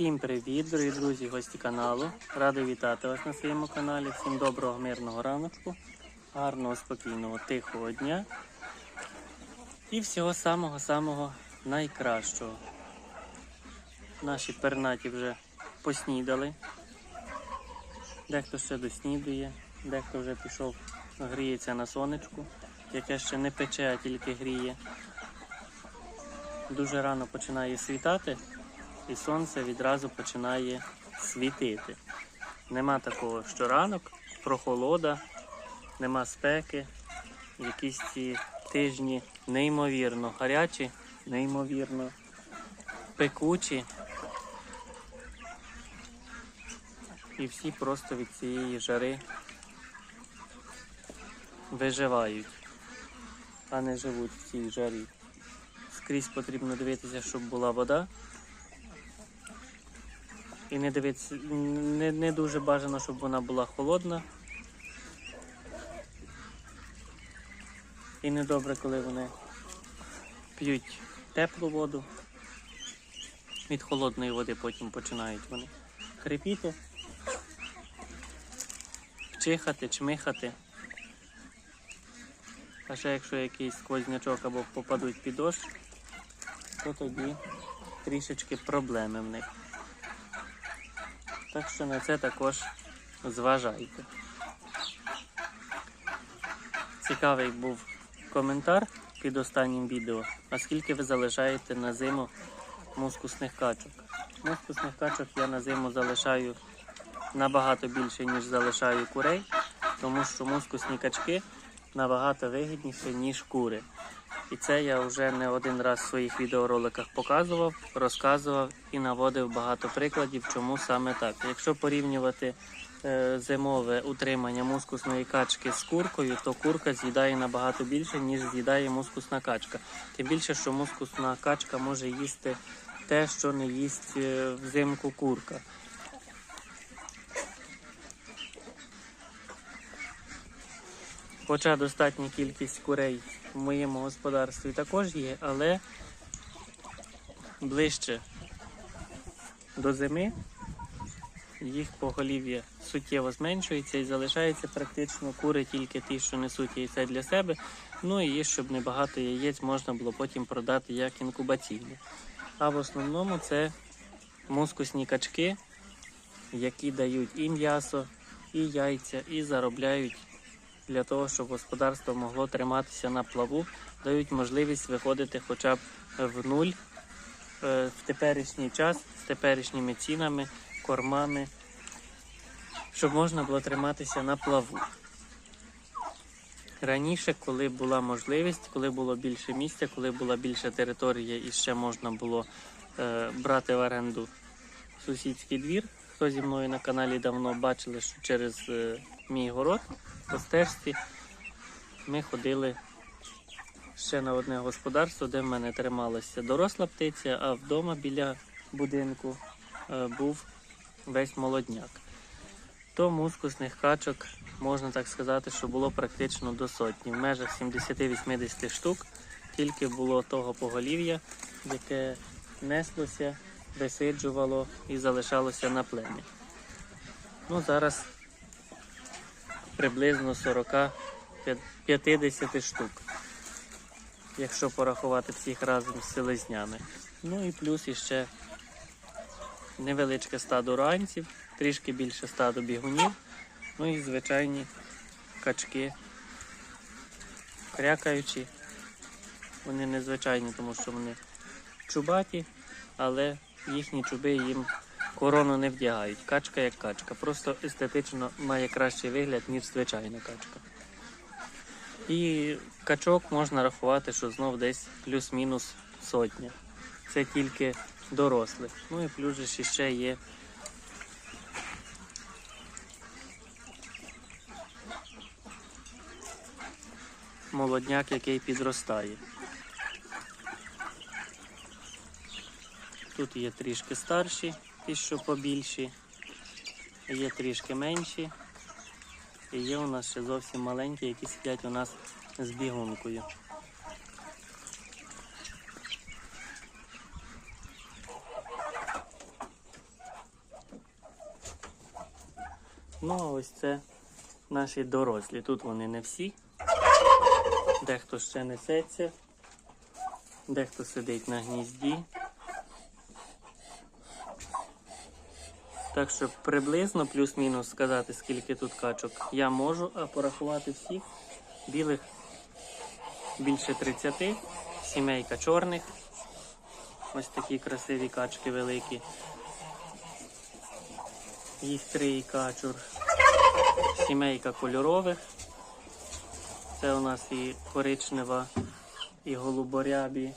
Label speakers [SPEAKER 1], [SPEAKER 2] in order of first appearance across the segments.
[SPEAKER 1] Всім привіт, дорогі друзі, гості каналу. Радий вітати вас на своєму каналі. Всім доброго, мирного раночку, гарного, спокійного, тихого дня і всього самого-самого найкращого. Наші пернаті вже поснідали. Дехто ще доснідує, дехто вже пішов, гріється на сонечку, яке ще не пече, а тільки гріє. Дуже рано починає світати і сонце відразу починає світити. Нема такого, що ранок, прохолода, нема спеки. Якісь ці тижні неймовірно гарячі, неймовірно пекучі. І всі просто від цієї жари виживають, а не живуть в цій жарі. Скрізь потрібно дивитися, щоб була вода. І не дивитися, не, не дуже бажано, щоб вона була холодна. І не добре, коли вони п'ють теплу воду. Від холодної води потім починають вони хрипіти, чихати, чмихати. А ще якщо якийсь сквознячок або попадуть під дощ, то тоді трішечки проблеми в них. Так що на це також зважайте. Цікавий був коментар під останнім відео. А скільки ви залишаєте на зиму мускусних качок? Мускусних качок я на зиму залишаю набагато більше, ніж залишаю курей, тому що мускусні качки набагато вигідніші, ніж кури. І це я вже не один раз в своїх відеороликах показував, розказував і наводив багато прикладів, чому саме так. Якщо порівнювати е, зимове утримання мускусної качки з куркою, то курка з'їдає набагато більше, ніж з'їдає мускусна качка. Тим більше, що мускусна качка може їсти те, що не їсть е, взимку курка. Хоча достатня кількість курей в моєму господарстві також є, але ближче до зими їх поголів'я суттєво зменшується і залишається практично кури тільки ті, що несуть яйця для себе. Ну і щоб небагато яєць можна було потім продати як інкубаційні. А в основному це мускусні качки, які дають і м'ясо, і яйця, і заробляють для того, щоб господарство могло триматися на плаву, дають можливість виходити хоча б в нуль е, в теперішній час з теперішніми цінами, кормами, щоб можна було триматися на плаву. Раніше, коли була можливість, коли було більше місця, коли була більша територія і ще можна було е, брати в оренду сусідський двір, хто зі мною на каналі давно бачили, що через е, мій город по стежці ми ходили ще на одне господарство, де в мене трималася доросла птиця, а вдома біля будинку е, був весь молодняк. То мускусних качок, можна так сказати, що було практично до сотні. В межах 70-80 штук тільки було того поголів'я, яке неслося, висиджувало і залишалося на племі. Ну, зараз приблизно 40-50 штук, якщо порахувати всіх разом з селезнями. Ну і плюс іще невеличке стадо ранців, трішки більше стадо бігунів, ну і звичайні качки, крякаючі. Вони незвичайні, тому що вони чубаті, але їхні чуби їм корону не вдягають. Качка як качка. Просто естетично має кращий вигляд, ніж звичайна качка. І качок можна рахувати, що знов десь плюс-мінус сотня. Це тільки дорослих. Ну і плюс же ще є. Молодняк, який підростає. Тут є трішки старші, і що побільші, є трішки менші. І є у нас ще зовсім маленькі, які сидять у нас з бігункою. Ну, а ось це наші дорослі. Тут вони не всі. Дехто ще несеться, дехто сидить на гнізді. Так що приблизно плюс-мінус сказати, скільки тут качок я можу, а порахувати всіх білих більше 30, сімейка чорних. Ось такі красиві качки великі. Їх три качур. Сімейка кольорових. Це у нас і коричнева, і голуборябі,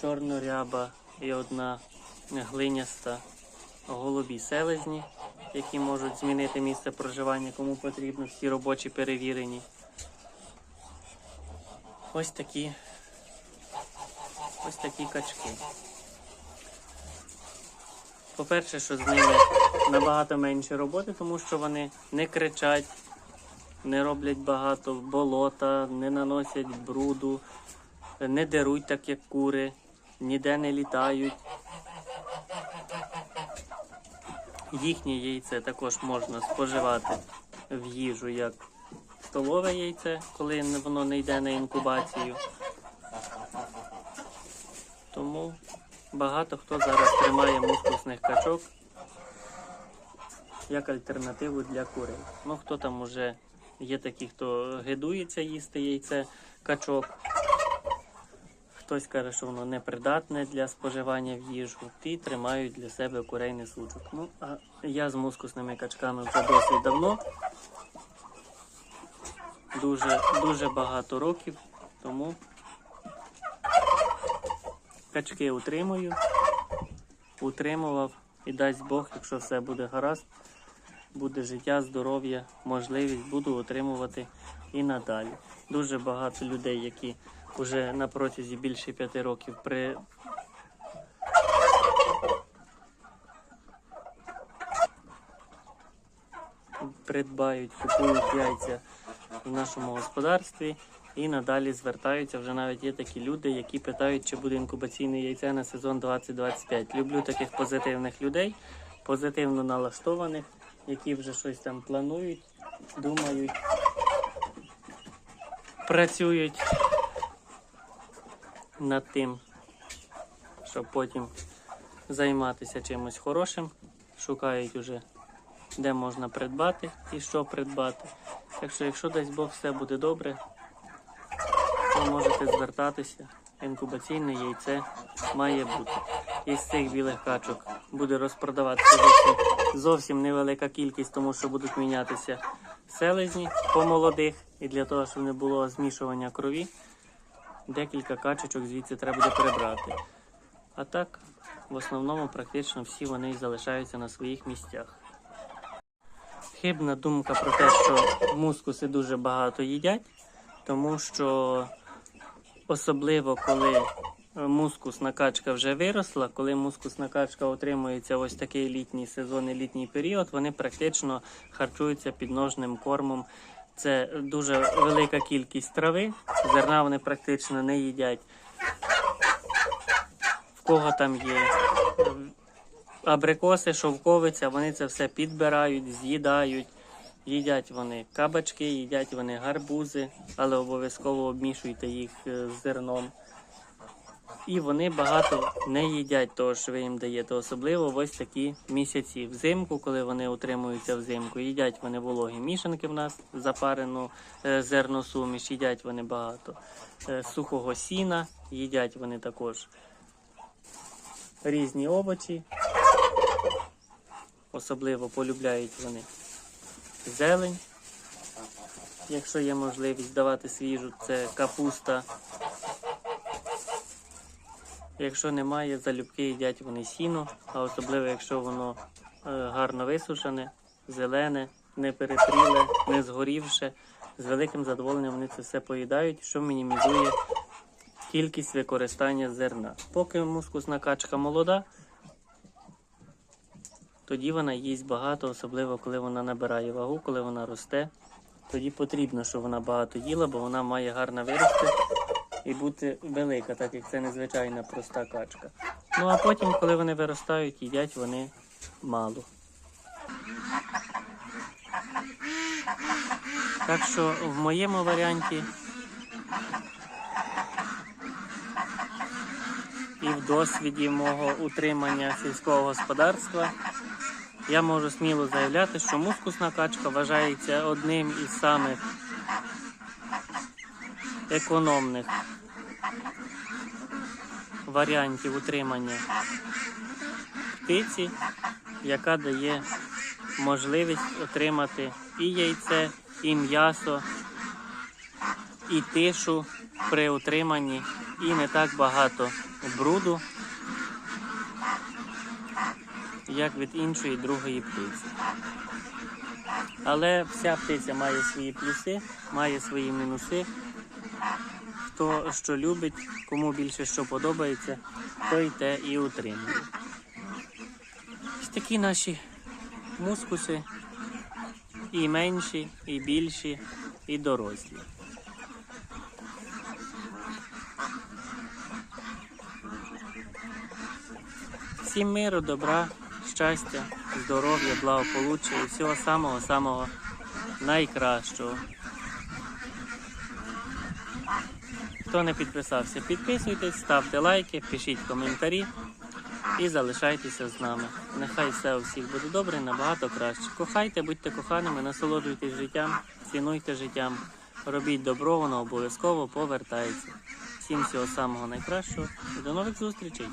[SPEAKER 1] чорноряба, і одна глиняста голубі селезні, які можуть змінити місце проживання, кому потрібно, всі робочі перевірені. Ось такі, ось такі качки. По-перше, що з ними набагато менше роботи, тому що вони не кричать, не роблять багато болота, не наносять бруду, не деруть так, як кури, ніде не літають. Їхнє яйце також можна споживати в їжу як столове яйце, коли воно не йде на інкубацію. Тому багато хто зараз тримає мускусних качок як альтернативу для курей. Ну, хто там уже є такі, хто гидується їсти яйце качок. Хтось каже, що воно непридатне для споживання в їжу, ті тримають для себе курейний сучок. Ну, а я з мускусними качками вже досить давно. Дуже, дуже багато років, тому качки утримую, утримував і дасть Бог, якщо все буде гаразд, буде життя, здоров'я, можливість, буду отримувати і надалі. Дуже багато людей, які вже на протязі більше п'яти років при придбають, купують яйця в нашому господарстві і надалі звертаються. Вже навіть є такі люди, які питають, чи буде інкубаційне яйце на сезон 2025. Люблю таких позитивних людей, позитивно налаштованих, які вже щось там планують, думають, працюють над тим, щоб потім займатися чимось хорошим. Шукають уже, де можна придбати і що придбати. Так що, якщо дасть Бог все буде добре, то можете звертатися. Інкубаційне яйце має бути. Із цих білих качок буде розпродаватися зовсім, зовсім невелика кількість, тому що будуть мінятися селезні по молодих. І для того, щоб не було змішування крові, декілька качечок звідси треба буде перебрати. А так, в основному, практично всі вони залишаються на своїх місцях. Хибна думка про те, що мускуси дуже багато їдять, тому що особливо коли е, мускусна качка вже виросла, коли мускусна качка отримується ось такий літній сезон і літній період, вони практично харчуються підножним кормом. Це дуже велика кількість трави, зерна вони практично не їдять. В кого там є абрикоси, шовковиця, вони це все підбирають, з'їдають. Їдять вони кабачки, їдять вони гарбузи, але обов'язково обмішуйте їх е, з зерном. І вони багато не їдять того, що ви їм даєте, особливо в ось такі місяці взимку, коли вони утримуються взимку. Їдять вони вологі мішанки в нас, запарену е, зерносуміш, їдять вони багато е, сухого сіна, їдять вони також різні овочі. Особливо полюбляють вони зелень. Якщо є можливість давати свіжу, це капуста. Якщо немає, залюбки їдять вони сіно, а особливо, якщо воно е, гарно висушене, зелене, не перепріле, не згорівше, з великим задоволенням вони це все поїдають, що мінімізує кількість використання зерна. Поки мускусна качка молода, тоді вона їсть багато, особливо коли вона набирає вагу, коли вона росте. Тоді потрібно, щоб вона багато їла, бо вона має гарно вирости і бути велика, так як це незвичайна проста качка. Ну а потім, коли вони виростають, їдять вони мало. Так що в моєму варіанті і в досвіді мого утримання сільського господарства я можу сміло заявляти, що мускусна качка вважається одним із самих економних варіантів утримання птиці, яка дає можливість отримати і яйце, і м'ясо, і тишу при утриманні, і не так багато бруду, як від іншої другої птиці. Але вся птиця має свої плюси, має свої мінуси. Хто що любить, кому більше що подобається, той те і утримує. Ось такі наші мускуси і менші, і більші, і дорослі. Всім миру, добра, щастя, здоров'я, благополуччя і всього самого-самого найкращого. Хто не підписався, підписуйтесь, ставте лайки, пишіть коментарі і залишайтеся з нами. Нехай все у всіх буде добре, набагато краще. Кохайте, будьте коханими, насолоджуйтесь життям, цінуйте життям, робіть добро, воно обов'язково повертається. Всім всього самого найкращого і до нових зустрічей!